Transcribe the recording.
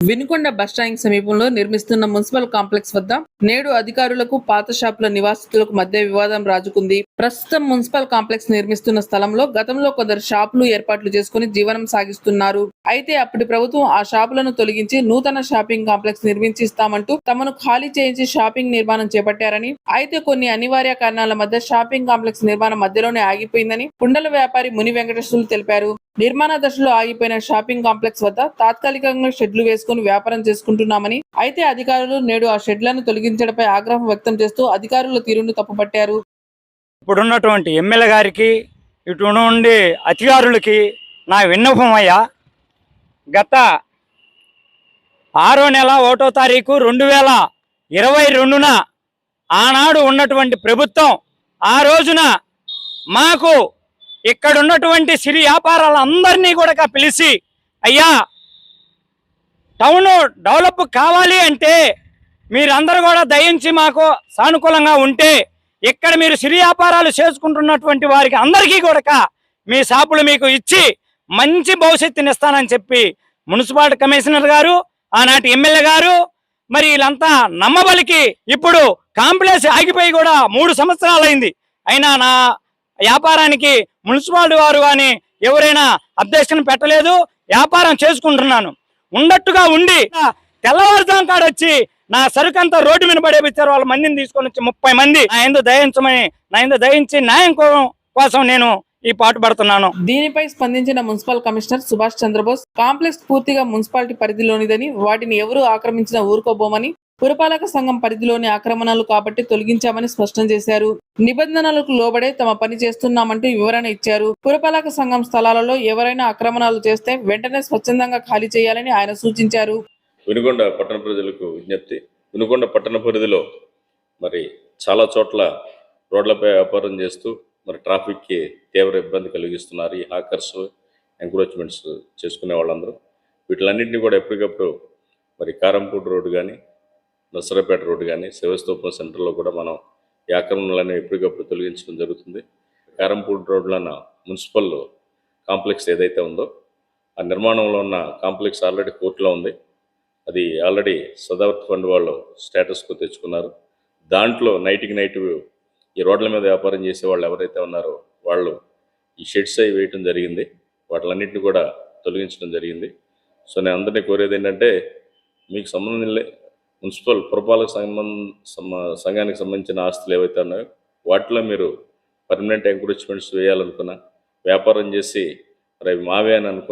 Vinukonda bus stand సమీపంలో నిర్మిస్తున్న municipal complex వద్ద నేడు అధికారులకు పాత షాపుల నివాసితులకు మధ్య వివాదం రాజుకుంది. ప్రస్తుతం మున్సిపల్ కాంప్లెక్స్ నిర్మిస్తున్న స్థలంలో గతంలో కొందరు షాపులు ఏర్పాట్లు చేసుకుని జీవనం సాగిస్తున్నారు. అయితే అప్పటి ప్రభుత్వం ఆ షాపులను తొలగించి నూతన షాపింగ్ కాంప్లెక్స్ నిర్మించిస్తామంటూ తమను ఖాళీ చేయించి షాపింగ్ నిర్మాణం చేపట్టారని అయితే కొన్ని అనివార్య కారణాల మధ్య షాపింగ్ కాంప్లెక్స్ నిర్మాణం మధ్యలోనే ఆగిపోయిందని కుండల వ్యాపారి ముని వెంకటేశ్వరులు తెలిపారు. నిర్మాణ దశలో ఆగిపోయిన షాపింగ్ కాంప్లెక్స్ వద్ద తాత్కాలికంగా షెడ్లు వేసుకుని వ్యాపారం చేసుకుంటున్నామని అయితే అధికారులు నేడు ఆ షెడ్లను తొలగించడంపై ఆగ్రహం వ్యక్తం చేస్తూ అధికారుల తీరును తప్పుపట్టారు. ఇప్పుడున్నటువంటి ఎమ్మెల్యే గారికి ఇటు నుండి అధికారులకి నా విన్నపం అయ్యా గత ఆరో నెల ఒకటో తారీఖు రెండు వేల ఇరవై రెండున ఆనాడు ఉన్నటువంటి ప్రభుత్వం ఆ రోజున మాకు ఇక్కడ ఉన్నటువంటి సిరి వ్యాపారాలందరినీ కూడా పిలిచి అయ్యా టౌన్ డెవలప్ కావాలి అంటే మీరందరూ కూడా దయించి మాకు సానుకూలంగా ఉంటే ఇక్కడ మీరు సిరి వ్యాపారాలు చేసుకుంటున్నటువంటి వారికి అందరికీ కూడా మీ షాపులు మీకు ఇచ్చి మంచి భవిష్యత్తుని ఇస్తానని చెప్పి మున్సిపాలిటీ కమిషనర్ గారు ఆనాటి ఎమ్మెల్యే గారు మరి వీళ్ళంతా నమ్మబలికి ఇప్పుడు కాంప్లెక్స్ ఆగిపోయి కూడా మూడు సంవత్సరాలైంది. అయినా నా వ్యాపారానికి మున్సిపాలిటీ వారు కానీ ఎవరైనా అబ్జెక్షన్ పెట్టలేదు వ్యాపారం చేసుకుంటున్నాను. ఉన్నట్టుగా ఉండి తెల్లవారుజాం కాడ వచ్చి నా సరుకంతా రోడ్డు మీద పడేపించారు వాళ్ళ మందిని తీసుకొని వచ్చి ముప్పై మంది నా ఎందు దయించమని నా ఎందు దయించి న్యాయం కోసం నేను ఈ పాటు పడుతున్నాను. దీనిపై స్పందించిన municipal commissioner Subhash Chandrabose complex పూర్తిగా మున్సిపాలిటీ పరిధిలోనిదని వాటిని ఎవరు ఆక్రమించినా ఊరుకోబోమని పురపాలక సంఘం పరిధిలోని ఆక్రమణలు కాబట్టి తొలగించామని స్పష్టం చేశారు. నిబంధనలకు లోబడే తమ పని చేస్తున్నామంటూ వివరణ ఇచ్చారు. పురపాలక సంఘం స్థలాలలో ఎవరైనా ఆక్రమణలు చేస్తే వెంటనే స్వచ్ఛందంగా ఖాళీ చేయాలని ఆయన సూచించారు. వినుకొండ పట్టణ ప్రజలకు విజ్ఞప్తి. వినుకొండ పట్టణ పరిధిలో మరి చాలా చోట్ల రోడ్లపై వ్యాపారం చేస్తూ మరి ట్రాఫిక్కి తీవ్ర ఇబ్బంది కలిగిస్తున్నారు. ఈ హాకర్స్ ఎంక్రోచ్మెంట్స్ చేసుకునే వాళ్ళందరూ. వీటిలన్నింటినీ కూడా ఎప్పటికప్పుడు మరి కారంపూడి రోడ్డు కానీ నర్సరాపేట రోడ్డు కానీ శివస్తూపం సెంటర్లో కూడా మనం ఈ ఆక్రమణలను ఎప్పటికప్పుడు తొలగించడం జరుగుతుంది. కారంపూడి రోడ్లన్న మున్సిపల్ కాంప్లెక్స్ ఏదైతే ఉందో ఆ నిర్మాణంలో ఉన్న కాంప్లెక్స్ ఆల్రెడీ కోర్టులో ఉంది. అది ఆల్రెడీ సదావర్త్ ఫండ్ వాళ్ళు స్టేటస్కు తెచ్చుకున్నారు. దాంట్లో నైట్కి నైట్ ఈ రోడ్ల మీద వ్యాపారం చేసే వాళ్ళు ఎవరైతే ఉన్నారో వాళ్ళు ఈ షెడ్స్ అవి వేయటం జరిగింది. వాటిలన్నింటినీ కూడా తొలగించడం జరిగింది. సో నేను అందరినీ కోరేది ఏంటంటే మీకు సంబంధం మున్సిపల్ పురపాలక సంబంధ సంఘానికి సంబంధించిన ఆస్తులు ఏవైతే ఉన్నాయో వాటిలో మీరు పర్మనెంట్ ఎంకరేజ్మెంట్స్ వేయాలనుకున్నా వ్యాపారం చేసి మరి మావే అని అనుకున్న